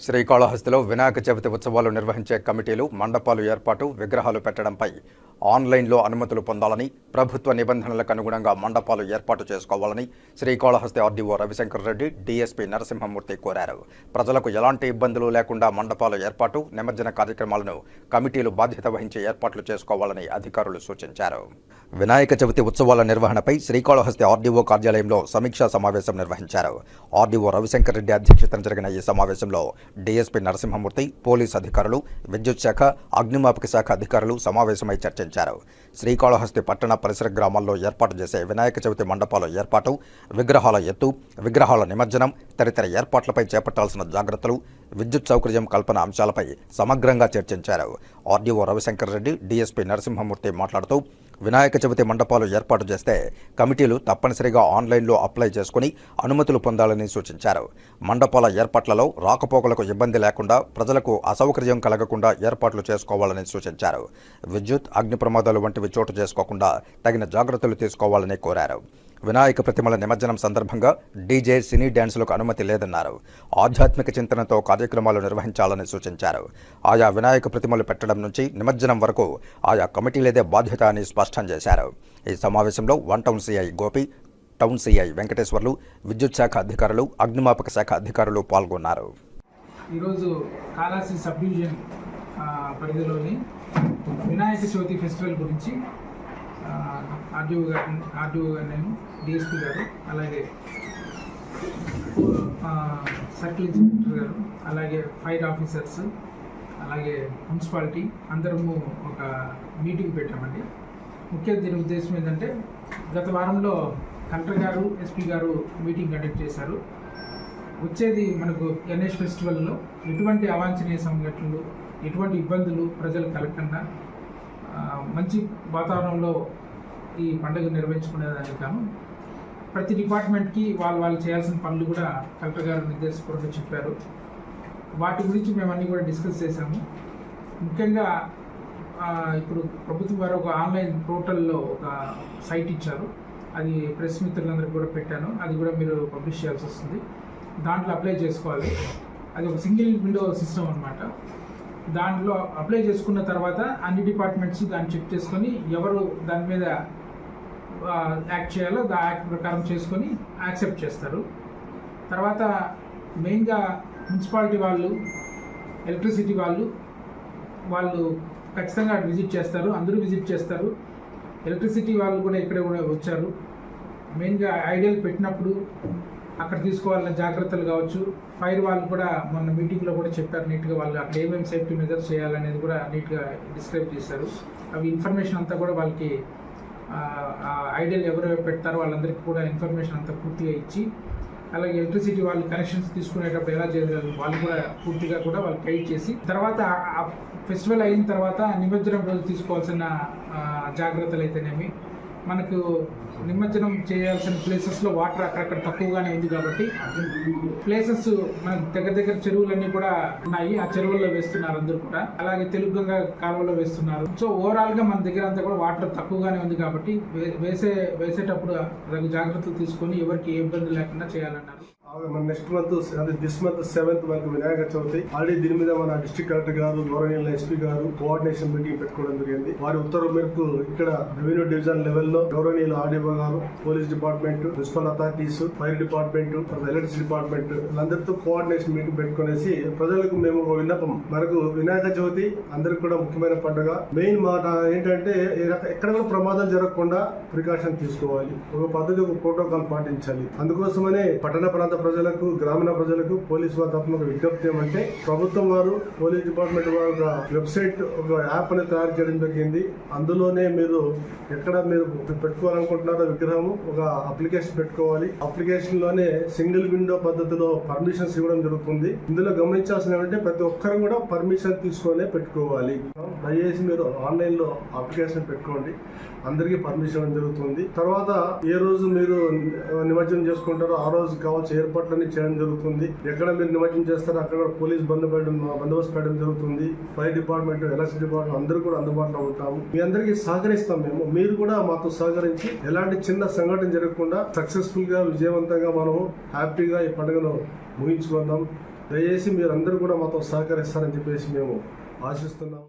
శ్రీకాళహస్తిలో వినాయక చవితి ఉత్సవాలు నిర్వహించే కమిటీలు మండపాలు ఏర్పాటు విగ్రహాలు పెట్టడంపై ఆన్లైన్లో అనుమతులు పొందాలని ప్రభుత్వ నిబంధనలకు అనుగుణంగా మండపాలు ఏర్పాటు చేసుకోవాలని శ్రీకాళహస్తి ఆర్డీఓ రవిశంకర్ రెడ్డి డీఎస్పీ నరసింహమూర్తి కోరారు. ప్రజలకు ఎలాంటి ఇబ్బందులు లేకుండా మండపాల ఏర్పాటు నిమజ్జన కార్యక్రమాలను కమిటీలు బాధ్యత వహించి ఏర్పాట్లు చేసుకోవాలని అధికారులు సూచించారు. వినాయక చవితి ఉత్సవాల నిర్వహణపై శ్రీకాళహస్తి ఆర్డీఓ కార్యాలయంలో సమీక్షా సమావేశం నిర్వహించారు. ఆర్డీఓ రవిశంకర్ రెడ్డి అధ్యక్షతన జరిగిన ఈ సమావేశంలో డీఎస్పీ నరసింహమూర్తి పోలీస్ అధికారులు విద్యుత్ శాఖ అగ్నిమాపక శాఖ అధికారులు సమావేశమై చర్చించారు. Chavinchara. శ్రీకాళహస్తి పట్టణ పరిసర గ్రామాల్లో ఏర్పాటు చేసే వినాయక చవితి మండపాల ఏర్పాటు విగ్రహాల ఎత్తు విగ్రహాల నిమజ్జనం తదితర ఏర్పాట్లపై చేపట్టాల్సిన జాగ్రత్తలు విద్యుత్ సౌకర్యం కల్పన అంశాలపై సమగ్రంగా చర్చించారు. ఆర్డీఓ రవిశంకర్ రెడ్డి డీఎస్పీ నరసింహమూర్తి మాట్లాడుతూ వినాయక చవితి మండపాలు ఏర్పాటు చేస్తే కమిటీలు తప్పనిసరిగా ఆన్లైన్లో అప్లై చేసుకుని అనుమతులు పొందాలని సూచించారు. మండపాల ఏర్పాట్లలో రాకపోకలకు ఇబ్బంది లేకుండా ప్రజలకు అసౌకర్యం కలగకుండా ఏర్పాట్లు చేసుకోవాలని సూచించారు. విద్యుత్ అగ్ని ప్రమాదాలు వంటి లాంటివి చోటు చేసుకోకుండా తగిన జాగ్రత్తలు తీసుకోవాలని కోరారు. వినాయక ప్రతిమల నిమజ్జనం సందర్భంగా డీజే సినీ డ్యాన్సులకు అనుమతి లేదన్నారు. ఆధ్యాత్మిక చింతనతో కార్యక్రమాలు నిర్వహించాలని సూచించారు. ఆయా వినాయక ప్రతిమలు పెట్టడం నుంచి నిమజ్జనం వరకు ఆయా కమిటీలేదే బాధ్యత అని స్పష్టం చేశారు. ఈ సమావేశంలో one town CI Gopi town CI Venkateswarlu విద్యుత్ శాఖ అధికారులు అగ్నిమాపక శాఖ అధికారులు పాల్గొన్నారు. ఈరోజు కాళాసి సబ్ డివిజన్ పరిధిలోని వినాయక చవితి ఫెస్టివల్ గురించి ఆర్డీఓ గారు ఆర్డీఓ గారు నేను డిఎస్పీ గారు అలాగే సర్కిల్ ఇన్స్పెక్టర్ గారు అలాగే ఫైర్ ఆఫీసర్స్ అలాగే మున్సిపాలిటీ అందరము ఒక మీటింగ్ పెట్టామండి. ముఖ్య దీని ఉద్దేశం ఏంటంటే గత వారంలో కలెక్టర్ గారు ఎస్పీ గారు మీటింగ్ కండక్ట్ చేశారు. వచ్చేది మనకు గణేష్ ఫెస్టివల్లో ఎటువంటి అవాంఛనీయ సంఘటనలు ఎటువంటి ఇబ్బందులు ప్రజలు కలగకుండా మంచి వాతావరణంలో ఈ పండుగ నిర్వహించుకునేదానికి గాను ప్రతి డిపార్ట్మెంట్కి వాళ్ళు వాళ్ళు చేయాల్సిన పనులు కూడా కలెక్టర్ గారు నిర్దేశపూర్వకంగా చెప్పారు. వాటి గురించి మేము అన్నీ కూడా డిస్కస్ చేశాము. ముఖ్యంగా ఇప్పుడు ప్రభుత్వం వారు ఒక ఆన్లైన్ పోర్టల్లో ఒక సైట్ ఇచ్చారు. అది ప్రెస్ మిత్రులందరికీ కూడా పెట్టాను. అది కూడా మీరు పబ్లిష్ చేయాల్సి వస్తుంది. దాంట్లో అప్లై చేసుకోవాలి. అది ఒక సింగిల్ విండో సిస్టమ్ అనమాట దాంట్లో అప్లై చేసుకున్న తర్వాత అన్ని డిపార్ట్మెంట్స్ దాన్ని చెక్ చేసుకొని ఎవరు దాని మీద యాక్ట్ చేయాలో దా యాక్ట్ ప్రకారం చేసుకొని యాక్సెప్ట్ చేస్తారు. తర్వాత మెయిన్గా మున్సిపాలిటీ వాళ్ళు ఎలక్ట్రిసిటీ వాళ్ళు వాళ్ళు ఖచ్చితంగా విజిట్ చేస్తారు అందరూ విజిట్ చేస్తారు. ఎలక్ట్రిసిటీ వాళ్ళు కూడా ఇక్కడే కూడా వచ్చారు. మెయిన్గా ఐడియల్ పెట్టినప్పుడు అక్కడ తీసుకోవాలన్న జాగ్రత్తలు కావచ్చు. ఫైర్ వాళ్ళు కూడా మొన్న మీటింగ్లో కూడా చెప్పారు నీట్గా వాళ్ళు అక్కడ ఏమేమి సేఫ్టీ మెజర్స్ చేయాలనేది కూడా నీట్గా డిస్క్రైబ్ చేశారు. అవి ఇన్ఫర్మేషన్ అంతా కూడా వాళ్ళకి ఐడియాలు ఎవరెవరు పెడతారో వాళ్ళందరికీ కూడా ఇన్ఫర్మేషన్ అంతా పూర్తిగా ఇచ్చి అలాగే ఎలక్ట్రిసిటీ వాళ్ళు కనెక్షన్స్ తీసుకునేటప్పుడు ఎలా చేయగలరు వాళ్ళు కూడా పూర్తిగా కూడా వాళ్ళు గైడ్ చేసి తర్వాత ఫెస్టివల్ అయిన తర్వాత నిమజ్జనం రోజు తీసుకోవాల్సిన జాగ్రత్తలు అయితేనేమి మనకు నిమజ్జనం చేయాల్సిన ప్లేసెస్లో వాటర్ అక్కడక్కడ తక్కువగానే ఉంది కాబట్టి ప్లేసెస్ మన దగ్గర దగ్గర చెరువులన్నీ కూడా ఉన్నాయి. ఆ చెరువుల్లో వేస్తున్నారు అందరూ కూడా. అలాగే తెలుగుగంగ కాలువలో వేస్తున్నారు. సో ఓవరాల్గా మన దగ్గర అంతా కూడా వాటర్ తక్కువగానే ఉంది కాబట్టి వే- వేసే వేసేటప్పుడు జాగ్రత్తలు తీసుకొని ఎవరికి ఏ ఇబ్బంది లేకుండా చేయాలన్నారు. మన నెక్స్ట్ మంత్ అదే దిస్ మంత్ సెవెంత్ వరకు వినాయక చవితి. ఆల్రెడీ దీని మీద మన డిస్ట్రిక్ట్ కలెక్టర్ గారు గౌరవనీయుల ఎస్పీ గారు కోఆర్డినేషన్ మీటింగ్ పెట్టుకోవడం జరిగింది. వారి ఉత్తర్వు మేరకు ఇక్కడ రెవెన్యూ డివిజన్ లెవెల్లో గౌరవనీయులు ఆర్డీఓ గారు police department municipal authorities fire department electricity department వీళ్ళందరితో కోఆర్డినేషన్ మీటింగ్ పెట్టుకునేసి ప్రజలకు మేము ఒక విన్నపం. మనకు వినాయక చవితి అందరికి కూడా ముఖ్యమైన పండుగ. మెయిన్ మాట ఏంటంటే ఎక్కడ ప్రమాదం జరగకుండా ప్రికాషన్ తీసుకోవాలి. ఒక పద్ధతి ఒక ప్రోటోకాల్ పాటించాలి. అందుకోసమనే పట్టణ ప్రాంత ప్రజలకు గ్రామీణ ప్రజలకు పోలీసు వారి తప్ప ఒక విజ్ఞప్తి ఏమంటే ప్రభుత్వం వారు పోలీస్ డిపార్ట్మెంట్ వారు ఒక వెబ్సైట్ ఒక యాప్ అనేది తయారు చేయడం జరిగింది. అందులోనే మీరు ఎక్కడ మీరు పెట్టుకోవాలనుకుంటున్నారో విగ్రహం ఒక అప్లికేషన్ పెట్టుకోవాలి. అప్లికేషన్లోనే సింగిల్ విండో పద్ధతిలో పర్మిషన్స్ ఇవ్వడం జరుగుతుంది. ఇందులో గమనించాల్సిన ఏమంటే ప్రతి ఒక్కరు కూడా పర్మిషన్ తీసుకొని పెట్టుకోవాలి. దయచేసి మీరు ఆన్లైన్లో అప్లికేషన్ పెట్టుకోండి. అందరికీ పర్మిషన్ జరుగుతుంది. తర్వాత ఏ రోజు మీరు నిమజ్జనం చేసుకుంటారో ఆ రోజు కావాల్సిన ఏర్పాట్లన్నీ చేయడం జరుగుతుంది. ఎక్కడ మీరు నిమజ్జనం చేస్తారో అక్కడ పోలీస్ బందోబస్తు బందోబస్తు పెట్టడం జరుగుతుంది. ఫైర్ డిపార్ట్మెంట్ ఎలక్షన్ డిపార్ట్మెంట్ అందరూ కూడా అందుబాటులో ఉంటాము. మీ అందరికీ సహకరిస్తాం మేము. మీరు కూడా మాతో సహకరించి ఎలాంటి చిన్న సంఘటన జరగకుండా సక్సెస్ఫుల్గా విజయవంతంగా మనం హ్యాపీగా ఈ పండుగను ముగించుకుందాం. దయచేసి మీరందరూ కూడా మాతో సహకరిస్తారని చెప్పేసి మేము ఆశిస్తున్నాం.